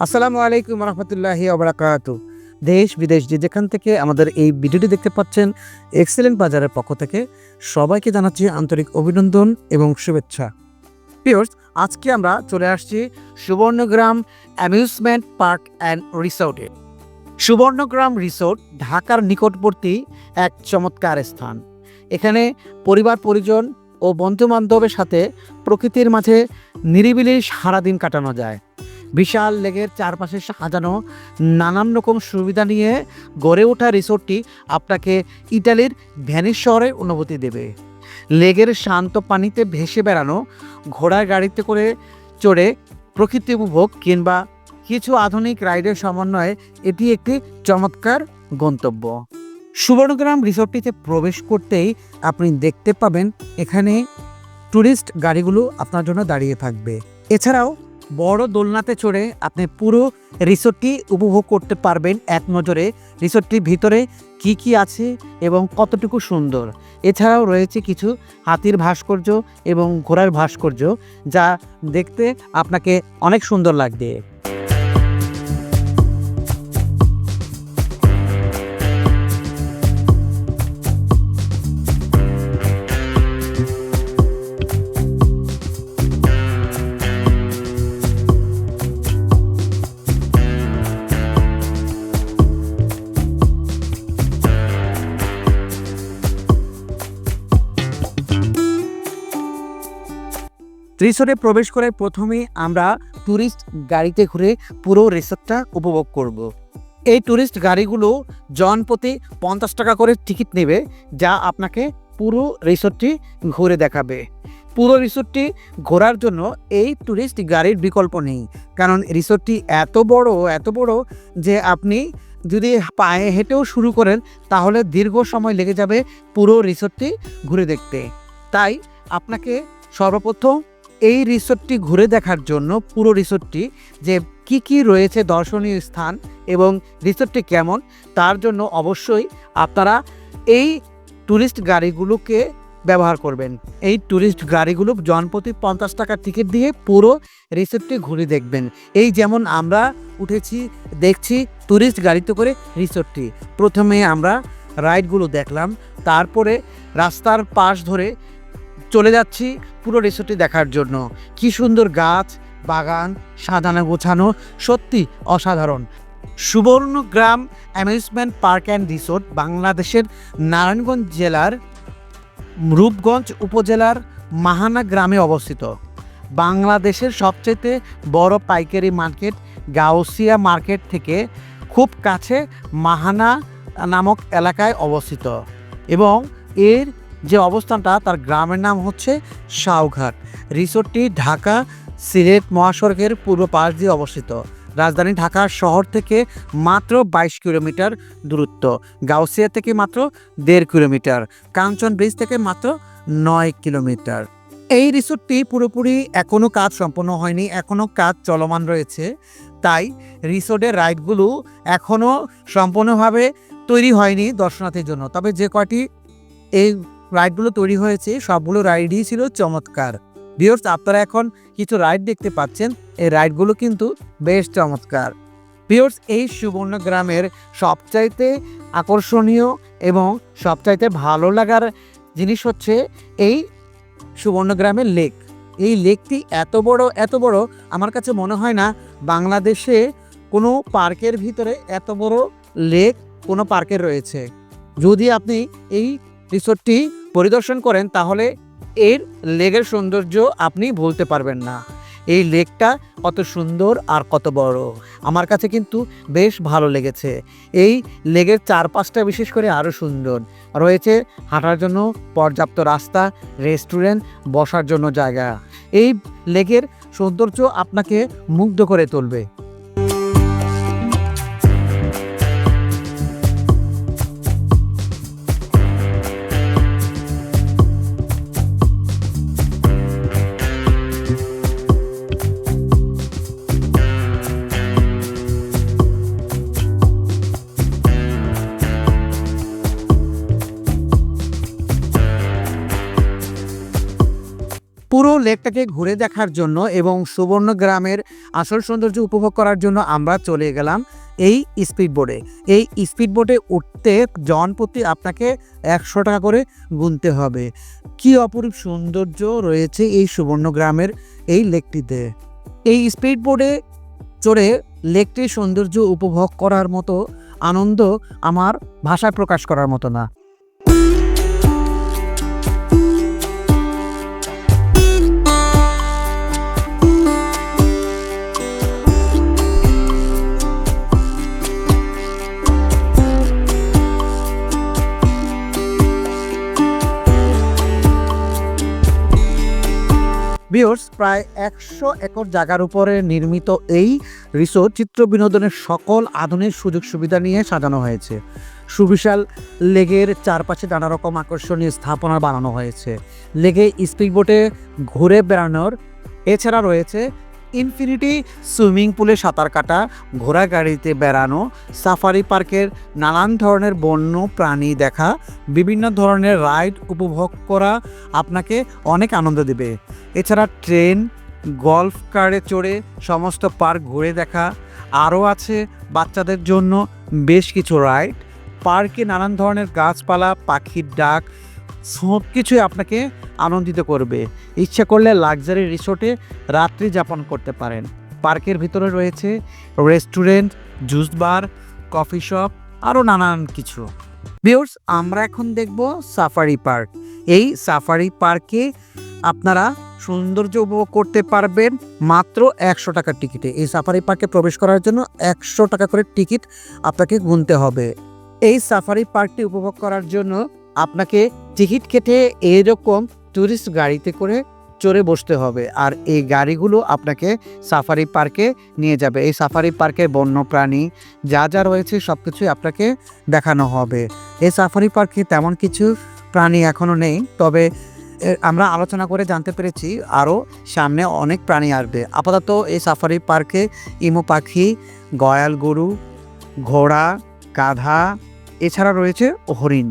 আসসালামু আলাইকুম রহমতুল্লাহি আবরাকাত দেশ, বিদেশ যে যেখান থেকে আমাদের এই ভিডিওটি দেখতে পাচ্ছেন, এক্সেলেন্ট বাজারের পক্ষ থেকে সবাইকে জানাচ্ছি আন্তরিক অভিনন্দন এবং শুভেচ্ছা। পিওর্স আজকে আমরা চলে আসছি সুবর্ণগ্রাম অ্যামিউজমেন্ট পার্ক অ্যান্ড রিসোর্টে। সুবর্ণগ্রাম রিসোর্ট ঢাকার নিকটবর্তী এক চমৎকার স্থান। এখানে পরিবার, পরিজন ও বন্ধু বান্ধবের সাথে প্রকৃতির মাঝে নিরিবিলি সারাদিন কাটানো যায়। বিশাল লেগের চারপাশে সাজানো নানান রকম সুবিধা নিয়ে গড়ে ওঠা রিসোর্টটি আপনাকে ইটালির ভ্যানিস শহরের অনুভূতি দেবে। লেগের শান্ত পানিতে ভেসে বেড়ানো, ঘোড়ার গাড়িতে করে চড়ে প্রকৃতি উপভোগ কিংবা কিছু আধুনিক রাইডের সমন্বয়ে এটি একটি চমৎকার গন্তব্য। সুবর্ণগ্রাম রিসোর্টটিতে প্রবেশ করতেই আপনি দেখতে পাবেন এখানে ট্যুরিস্ট গাড়িগুলো আপনার জন্য দাঁড়িয়ে থাকবে। এছাড়াও বড় দোলনাতে চড়ে আপনি পুরো রিসোর্টটি উপভোগ করতে পারবেন এক নজরে। রিসোর্টটির ভিতরে কি কি আছে এবং কতটুকু সুন্দর। এছাড়াও রয়েছে কিছু হাতির ভাস্কর্য এবং ঘোড়ার ভাস্কর্য যা দেখতে আপনাকে অনেক সুন্দর লাগবে। রিসোর্টে প্রবেশ করে প্রথমেই আমরা ট্যুরিস্ট গাড়িতে ঘুরে পুরো রিসোর্টটা উপভোগ করব। এই ট্যুরিস্ট গাড়িগুলো জনপ্রতি পঞ্চাশ টাকা করে টিকিট নেবে, যা আপনাকে পুরো রিসোর্টটি ঘুরে দেখাবে পুরো রিসোর্টটি ঘোরার জন্য এই ট্যুরিস্ট গাড়ির বিকল্প নেই, কারণ রিসোর্টটি এত বড় এত বড় যে আপনি যদি পায়ে হেঁটেও শুরু করেন, তাহলে দীর্ঘ সময় লেগে যাবে পুরো রিসোর্টটি ঘুরে দেখতে তাই আপনাকে সর্বপ্রথম এই রিসোর্টটি ঘুরে দেখার জন্য পুরো রিসোর্টটি যে কি কি রয়েছে দর্শনীয় স্থান এবং রিসোর্টটি কেমন, তার জন্য অবশ্যই আপনারা এই ট্যুরিস্ট গাড়িগুলোকে ব্যবহার করবেন। এই ট্যুরিস্ট গাড়িগুলো জনপ্রতি পঞ্চাশ টাকার টিকিট দিয়ে পুরো রিসোর্টটি ঘুরে দেখবেন। এই যেমন আমরা উঠেছি, দেখছি ট্যুরিস্ট গাড়িতে করে রিসোর্টটি। প্রথমে আমরা রাইডগুলো দেখলাম, তারপরে রাস্তার পাশ ধরে চলে যাচ্ছি পুরো রিসোর্টটি দেখার জন্য। কি সুন্দর গাছ, বাগান, সাজানো গোছানো, সত্যি অসাধারণ। Subarnagram amusement park and resort বাংলাদেশের নারায়ণগঞ্জ জেলার রূপগঞ্জ উপজেলার মাহানা গ্রামে অবস্থিত। বাংলাদেশের সবচেয়ে বড় পাইকারি মার্কেট গাউসিয়া মার্কেট থেকে খুব কাছে মাহানা নামক এলাকায় অবস্থিত এবং এর যে অবস্থানটা তার গ্রামের নাম হচ্ছে শাওঘাট। রিসোর্টটি ঢাকা সিলেট মহাসড়কের পূর্ব পাশ দিয়ে অবস্থিত। রাজধানী ঢাকা শহর থেকে মাত্র বাইশ কিলোমিটার দূরত্ব। গাউসিয়া থেকে মাত্র দেড় কিলোমিটার। কাঞ্চন ব্রিজ থেকে মাত্র নয় কিলোমিটার। এই রিসোর্টটি পুরোপুরি এখনও কাজ সম্পন্ন হয়নি এখনও কাজ চলমান রয়েছে। তাই রিসোর্টের রাইডগুলো এখনও সম্পূর্ণভাবে তৈরি হয়নি দর্শনার্থীর জন্য। তবে যে কয়টি এই রাইডগুলো তৈরি হয়েছে, সবগুলো রাইডই ছিল চমৎকার। ভিউর্স আপনারা এখন কিছু রাইড দেখতে পাচ্ছেন, এই রাইডগুলো কিন্তু বেশ চমৎকার। ভিউর্স এই সুবর্ণ গ্রামের সবচাইতে আকর্ষণীয় এবং সবচাইতে ভালো লাগার জিনিস হচ্ছে এই সুবর্ণগ্রামের লেক এই লেকটি এত বড় এত বড়, আমার কাছে মনে হয় না বাংলাদেশে কোনো পার্কের ভিতরে এত বড় লেক কোনো পার্কের রয়েছে। যদি আপনি এই রিসোর্টটি পরিদর্শন করেন, তাহলে এর লেগের সৌন্দর্য আপনি ভুলতে পারবেন না। এই লেকটা কত সুন্দর আর কত বড়। আমার কাছে কিন্তু বেশ ভালো লেগেছে। এই লেগের চারপাশটা বিশেষ করে আরও সুন্দর। রয়েছে হাঁটার জন্য পর্যাপ্ত রাস্তা, রেস্টুরেন্ট, বসার জন্য জায়গা। এই লেগের সৌন্দর্য আপনাকে মুগ্ধ করে তুলবে। লেকটাকে ঘুরে দেখার জন্য এবং সুবর্ণ গ্রামের আসল সৌন্দর্য উপভোগ করার জন্য আমরা চলে গেলাম এই স্পিড বোটে এই স্পিড বোটে উঠতে জন প্রতি আপনাকে একশো টাকা করে গুনতে হবে। কি অপরূপ সৌন্দর্য রয়েছে এই সুবর্ণ গ্রামের এই লেকটিতে। এই স্পিড বোটে চড়ে লেকটির সৌন্দর্য উপভোগ করার মতো আনন্দ আমার ভাষায় প্রকাশ করার মতো না। বিয়র্স প্রায় একশো একর জায়গার উপরে নির্মিত এই রিসোর্ট চিত্র বিনোদনের সকল আধুনিক সুযোগ সুবিধা নিয়ে সাজানো হয়েছে। সুবিশাল লেগের চারপাশে নানা রকম আকর্ষণীয় স্থাপনা বানানো হয়েছে। লেগে স্পিড বোটে ঘুরে বেড়ানোর এছাড়া রয়েছে ইনফিনিটি সুইমিং পুলে সাঁতার কাটা, ঘোড়া গাড়িতে বেড়ানো, সাফারি পার্কের নানান ধরনের বন্য প্রাণী দেখা, বিভিন্ন ধরনের রাইড উপভোগ করা আপনাকে অনেক আনন্দ দেবে। এছাড়া ট্রেন, গল্ফ কারে চড়ে সমস্ত পার্ক ঘুরে দেখা, আরও আছে বাচ্চাদের জন্য বেশ কিছু রাইড। পার্কে নানান ধরনের গাছপালা, পাখির ডাক সব কিছুই আপনাকে আনন্দিত করবে। ইচ্ছা করলে লাক্সারি রিসোর্টে রাত্রি যাপন করতে পারেন। পার্কের ভিতরে রয়েছে restaurant, juice bar, coffee shop, আরও নানান কিছু। বিয়র্স আমরা এখন দেখব সাফারি পার্ক। এই সাফারি পার্কে আপনারা সৌন্দর্য উপভোগ করতে পারবেন মাত্র একশো টাকার টিকিটে। এই সাফারি পার্কে প্রবেশ করার জন্য একশো টাকা করে টিকিট আপনাকে গুনতে হবে। এই সাফারি পার্কটি উপভোগ করার জন্য আপনাকে টিকিট কেটে এরকম ট্যুরিস্ট গাড়িতে করে চড়ে বসতে হবে। আর এই গাড়িগুলো আপনাকে সাফারি পার্কে নিয়ে যাবে। এই সাফারি পার্কের বন্যপ্রাণী যা যা রয়েছে সব কিছুই আপনাকে দেখানো হবে। এই সাফারি পার্কে তেমন কিছু প্রাণী এখনও নেই, তবে আমরা আলোচনা করে জানতে পেরেছি আরও সামনে অনেক প্রাণী আসবে। আপাতত এই সাফারি পার্কে ইমো পাখি, গয়াল গরু, ঘোড়া, গাধা, এছাড়া রয়েছে হরিণ।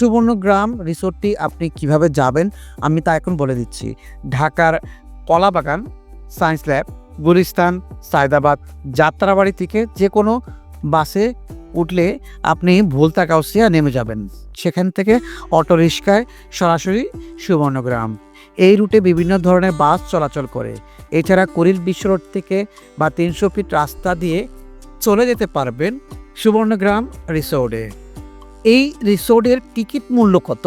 সুবর্ণগ্রাম রিসোর্টটি আপনি কীভাবে যাবেন, আমি তা এখন বলে দিচ্ছি। ঢাকার কলাবাগান, সায়েন্স ল্যাব, গুলিস্তান, সায়দাবাদ যাত্রাবাড়ি থেকে যে কোনো বাসে উঠলে আপনি ভুলতা কাউসিয়া নেমে যাবেন। সেখান থেকে অটো রিক্সায় সরাসরি সুবর্ণগ্রাম। এই রুটে বিভিন্ন ধরনের বাস চলাচল করে। এছাড়া কুড়িল বিশ্ব রোড থেকে বা তিনশো ফিট রাস্তা দিয়ে চলে যেতে পারবেন সুবর্ণগ্রাম রিসোর্টে। এই রিসোর্টের টিকিট মূল্য কত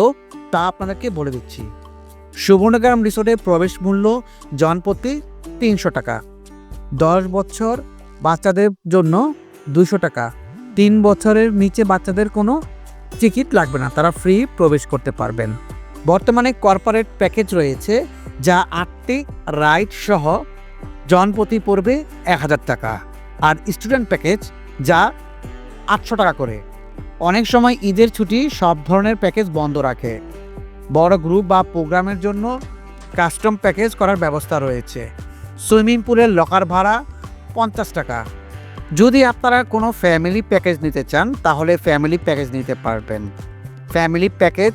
তা আপনাদেরকে বলে দিচ্ছি। সুবর্ণগ্রাম রিসোর্টের প্রবেশ মূল্য জনপ্রতি তিনশো টাকা। দশ বছর বাচ্চাদের জন্য দুশো টাকা। তিন বছরের নিচে বাচ্চাদের কোনো টিকিট লাগবে না, তারা ফ্রি প্রবেশ করতে পারবেন। বর্তমানে কর্পোরেট প্যাকেজ রয়েছে যা আটটি রাইড সহ জনপ্রতি পড়বে এক হাজার টাকা। আর স্টুডেন্ট প্যাকেজ যা আটশো টাকা করে। অনেক সময় ঈদের ছুটি সব ধরনের প্যাকেজ বন্ধ রাখে। বড় গ্রুপ বা প্রোগ্রামের জন্য কাস্টম প্যাকেজ করার ব্যবস্থা রয়েছে। সুইমিং পুলের লকার ভাড়া পঞ্চাশ টাকা। যদি আপনারা কোনো ফ্যামিলি প্যাকেজ নিতে চান, তাহলে ফ্যামিলি প্যাকেজ নিতে পারবেন। ফ্যামিলি প্যাকেজ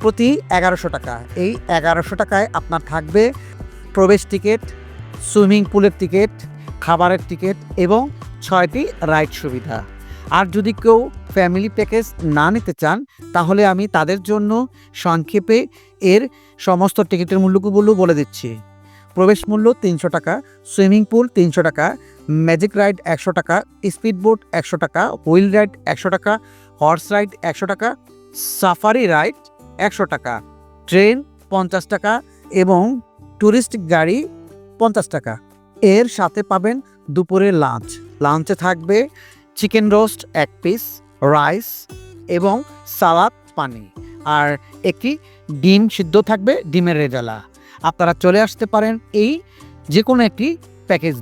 প্রতি এগারোশো টাকা। এই এগারোশো টাকায় আপনার থাকবে প্রবেশ টিকিট, সুইমিং পুলের টিকিট, খাবারের টিকিট এবং ছয়টি রাইড সুবিধা। আর যদি কেউ ফ্যামিলি প্যাকেজ না নিতে চান, তাহলে আমি তাদের জন্য সংক্ষেপে এর সমস্ত টিকিটের মূল্যগুলো বলে দিচ্ছি। প্রবেশ মূল্য তিনশো টাকা, সুইমিং পুল তিনশো টাকা ম্যাজিক রাইড একশো টাকা স্পিড বোট একশো টাকা হুইল রাইড একশো টাকা হর্স রাইড একশো টাকা সাফারি রাইড একশো টাকা ট্রেন পঞ্চাশ টাকা এবং ট্যুরিস্ট গাড়ি পঞ্চাশ টাকা। এর সাথে পাবেন দুপুরে লাঞ্চ লাঞ্চে থাকবে চিকেন রোস্ট এক পিস, রাইস এবং সালাদ পানি। আর একটি ডিম সিদ্ধ থাকবে ডিমের রেজালা। আপনারা চলে আসতে পারেন এই যে কোনো একটি প্যাকেজ।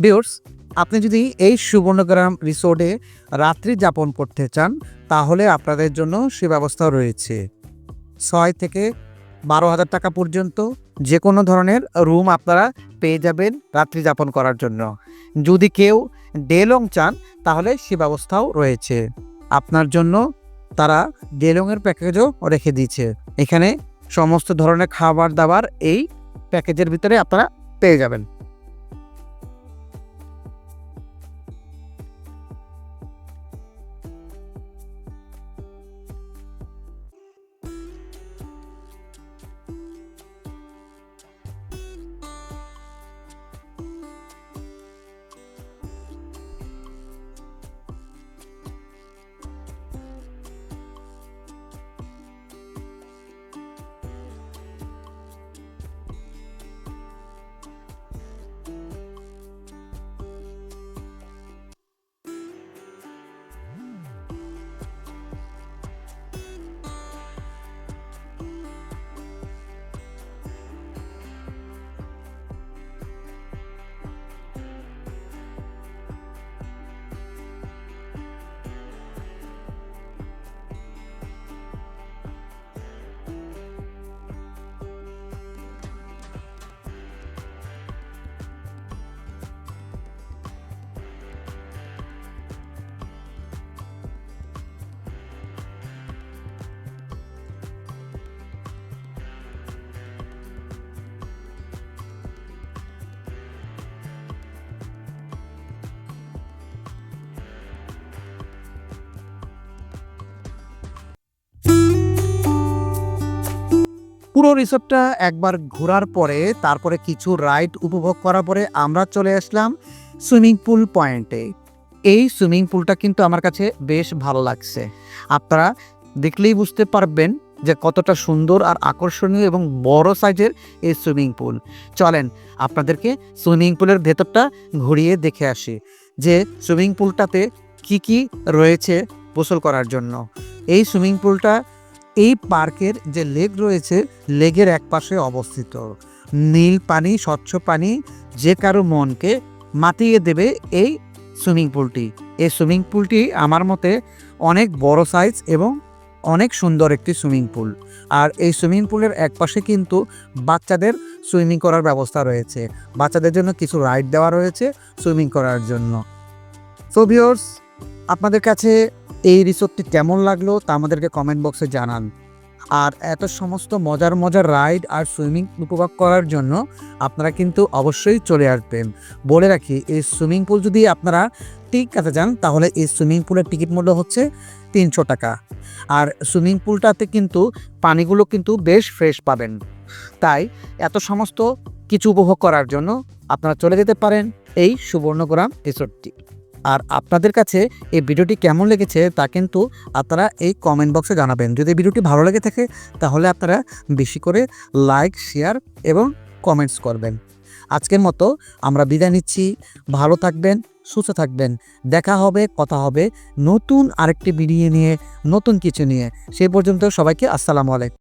বিয়র্স আপনি যদি এই সুবর্ণগ্রাম রিসোর্টে রাত্রি যাপন করতে চান, তাহলে আপনাদের জন্য সে ব্যবস্থাও রয়েছে। ছয় থেকে বারো হাজার টাকা পর্যন্ত যে কোনো ধরনের রুম আপনারা পেয়ে যাবেন রাত্রি যাপন করার জন্য। যদি কেউ ডে লং চান, তাহলে সে ব্যবস্থাও রয়েছে। আপনার জন্য তারা ডে লংয়ের প্যাকেজও রেখে দিয়েছে। এখানে সমস্ত ধরনের খাবার দাবার এই প্যাকেজের ভিতরে আপনারা পেয়ে যাবেন। পুরো রিসোর্টটা একবার ঘোরার পরে, তারপরে কিছু রাইড উপভোগ করার পরে আমরা চলে আসলাম সুইমিং পুল পয়েন্টে। এই সুইমিং পুলটা কিন্তু আমার কাছে বেশ ভালো লাগছে। আপনারা দেখলেই বুঝতে পারবেন যে কতটা সুন্দর আর আকর্ষণীয় এবং বড় সাইজের এই সুইমিং পুল। চলেন, আপনাদেরকে সুইমিং পুলের ভেতরটা ঘুরিয়ে দেখে আসি যে সুইমিং পুলটাতে কি কি রয়েছে গোসল করার জন্য। এই সুইমিং পুলটা এই পার্কের যে লেক রয়েছে লেগের এক পাশে অবস্থিত। নীল পানি, স্বচ্ছ পানি, যে কারও মনকে মাতিয়ে দেবে এই সুইমিং পুলটি। এই সুইমিং পুলটি আমার মতে অনেক বড় সাইজ এবং অনেক সুন্দর একটি সুইমিং পুল। আর এই সুইমিং পুলের এক পাশে কিন্তু বাচ্চাদের সুইমিং করার ব্যবস্থা রয়েছে। বাচ্চাদের জন্য কিছু রাইড দেওয়া রয়েছে সুইমিং করার জন্য। সো ভিওর্স আপনাদের কাছে এই রিসোর্টটি কেমন লাগল তা আমাদেরকে কমেন্ট বক্সে জানান। আর এত সমস্ত মজার মজার রাইড আর সুইমিং উপভোগ করার জন্য আপনারা কিন্তু অবশ্যই চলে আসবেন। বলে রাখি, এই সুইমিং পুল যদি আপনারা টিক কাতে যান, তাহলে এই সুইমিং পুলের টিকিট মূল্য হচ্ছে তিনশো টাকা। আর সুইমিং পুলটাতে কিন্তু পানিগুলো কিন্তু বেশ ফ্রেশ পাবেন। তাই এত সমস্ত কিছু উপভোগ করার জন্য আপনারা চলে যেতে পারেন এই সুবর্ণগ্রাম রিসোর্টটি। আর আপনাদের কাছে এই ভিডিওটি কেমন লেগেছে তা কিন্তু আপনারা এই কমেন্ট বক্সে জানাবেন। যদি ভিডিওটি ভালো লেগে থাকে, তাহলে আপনারা বেশি করে লাইক শেয়ার এবং কমেন্টস করবেন। আজকের মতো আমরা বিদায় নিচ্ছি। ভালো থাকবেন, সুস্থ থাকবেন। দেখা হবে, কথা হবে নতুন আরেকটি ভিডিও নিয়ে, নতুন কিছু নিয়ে। সেই পর্যন্ত সবাইকে আসসালামু আলাইকুম।